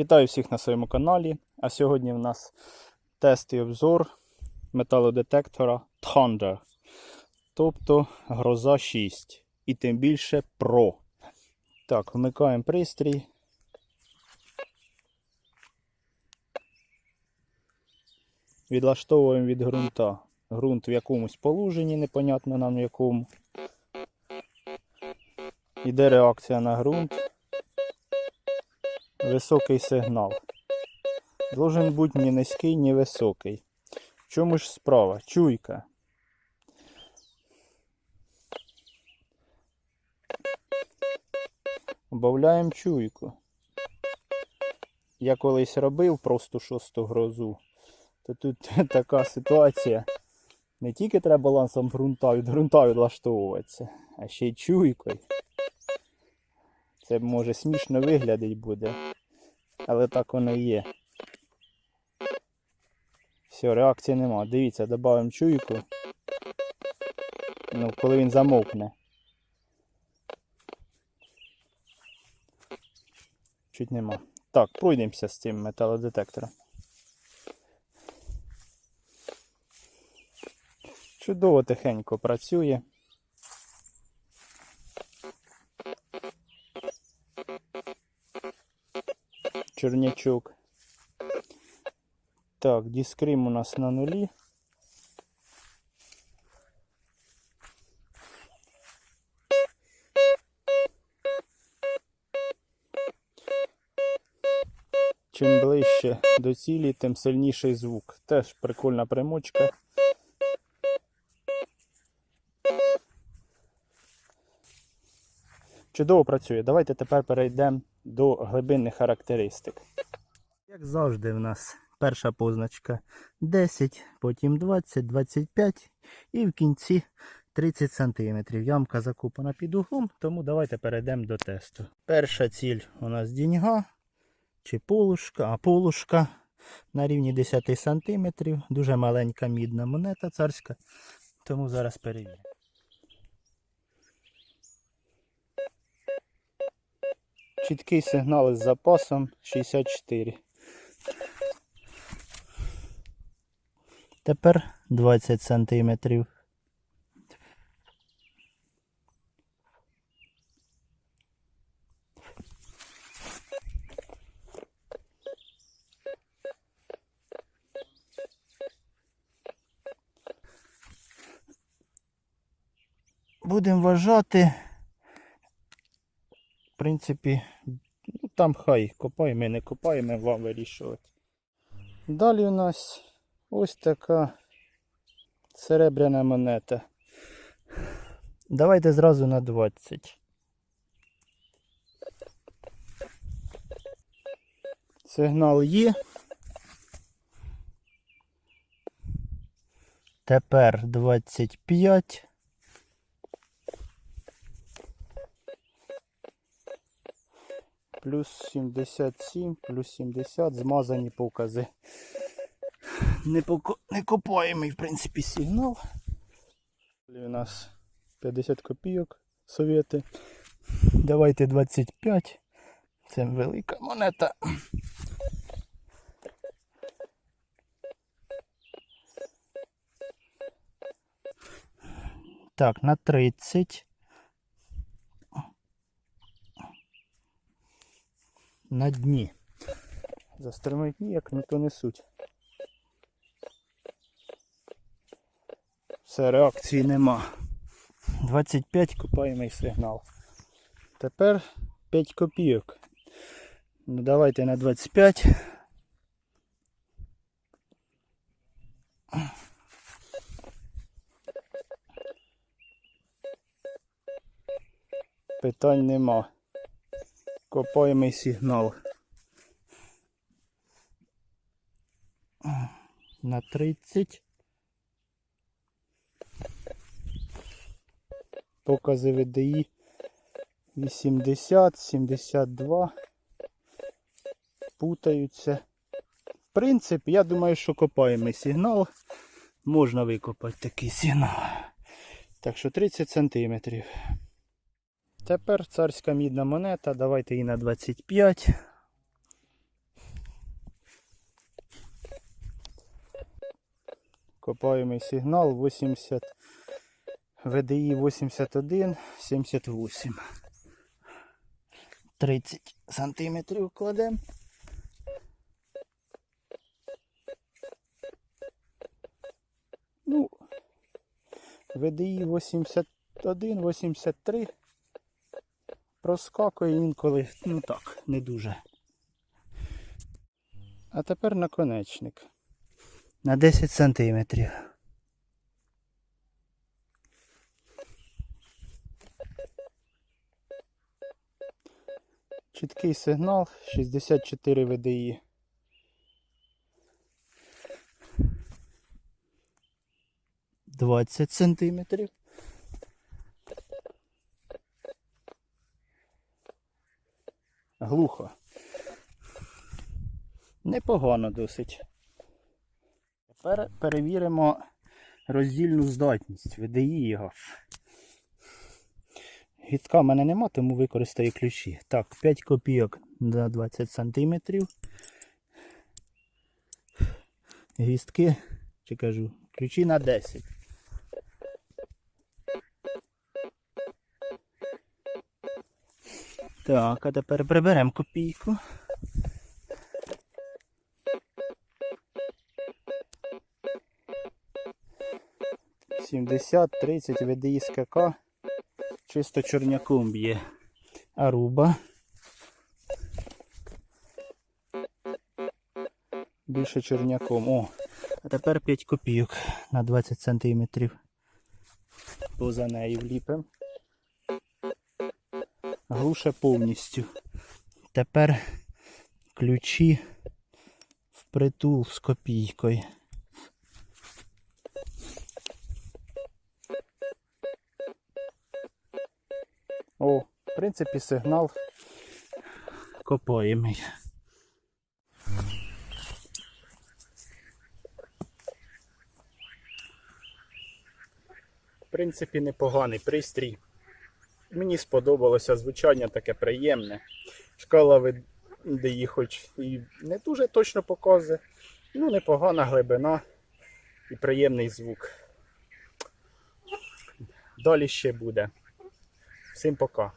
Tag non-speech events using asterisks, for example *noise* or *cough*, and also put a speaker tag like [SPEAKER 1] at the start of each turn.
[SPEAKER 1] Вітаю всіх на своєму каналі. А сьогодні в нас тест і обзор металодетектора Thunder. Тобто Гроза 6. І тим більше Pro. Так, вмикаємо пристрій. Відлаштовуємо від ґрунта. Ґрунт в якомусь положенні, непонятно нам в якому. Іде реакція на ґрунт. Високий сигнал. Должен бути ні низький, ні високий. В чому ж справа? Чуйка. Убавляємо чуйку. Я колись робив просто шосту грозу, то тут *laughs* така ситуація. Не тільки треба балансом ґрунта від ґрунта відлаштовуватися, а ще й чуйкою. Це може смішно виглядить буде, але так воно і є. Все, реакції нема. Дивіться, додаємо чуйку. Ну, коли він замовкне. Чуть нема. Так, пройдемося з цим металодетектором. Чудово тихенько працює. Чернячок. Так, дискрим у нас на нулі. Чим ближче до цілі, тим сильніший звук. Теж прикольна примочка. Чудово працює. Давайте тепер перейдемо до глибинних характеристик. Як завжди, в нас перша позначка 10, потім 20, 25 і в кінці 30 см. Ямка закопана під углом, тому давайте перейдемо до тесту. Перша ціль у нас діньга чи полушка, а полушка на рівні 10 см. Дуже маленька мідна монета царська, тому зараз перевіримо. Чіткий сигнал із запасом 64. Тепер 20 сантиметрів. Будемо вважати. Принципі, ну, там хай копаємо, не копаємо, вам вирішувати. Далі у нас ось така серебряна монета. Давайте зразу на 20. Сигнал є. Тепер 25. Плюс 77, плюс 70, змазані покази. Не, поко... не копаємий, в принципі, сигнал. У нас 50 копійок совєти. Давайте 25. Це велика монета. Так, на 30. На дні. Застримують ніяк, не то несуть. Все, реакції нема. 25 копаємий сигнал. Тепер 5 копійок. Ну давайте на 25. Питань нема. Копаємий сигнал. На 30. Покази ВДІ 80, 72. Путаються. В принципі, я думаю, що копаємий сигнал. Можна викопати такий сигнал. Так що 30 сантиметрів. Тепер царська мідна монета, давайте її на 25. Копаємо сигнал 80 ВДІ 81, 78. 30 сантиметрів кладемо. Ну, ВДІ 81, 83. Проскакує інколи, ну так, не дуже. А тепер наконечник. На 10 сантиметрів. Чіткий сигнал 64 VDI. Двадцять сантиметрів. Глухо. Непогано досить. Тепер перевіримо роздільну здатність. VDI його. Гідка в мене нема, тому використаю ключі. Так, 5 копійок на 20 см. Гістки, чи кажу, ключі на 10. Так, а тепер приберемо копійку. Сімдесят, тридцять VDI СКК. Чисто чорняком б'є. Аруба. Більше чорняком. О, а тепер 5 копійок на 20 сантиметрів. Поза нею вліпимо. Глуше повністю. Тепер ключі впритул з копійкою. О, в принципі, сигнал копаємий. В принципі, непоганий пристрій. Мені сподобалося звучання таке приємне. Шкала її хоч і не дуже точно показує. Ну, непогана глибина і приємний звук. Далі ще буде. Всім пока.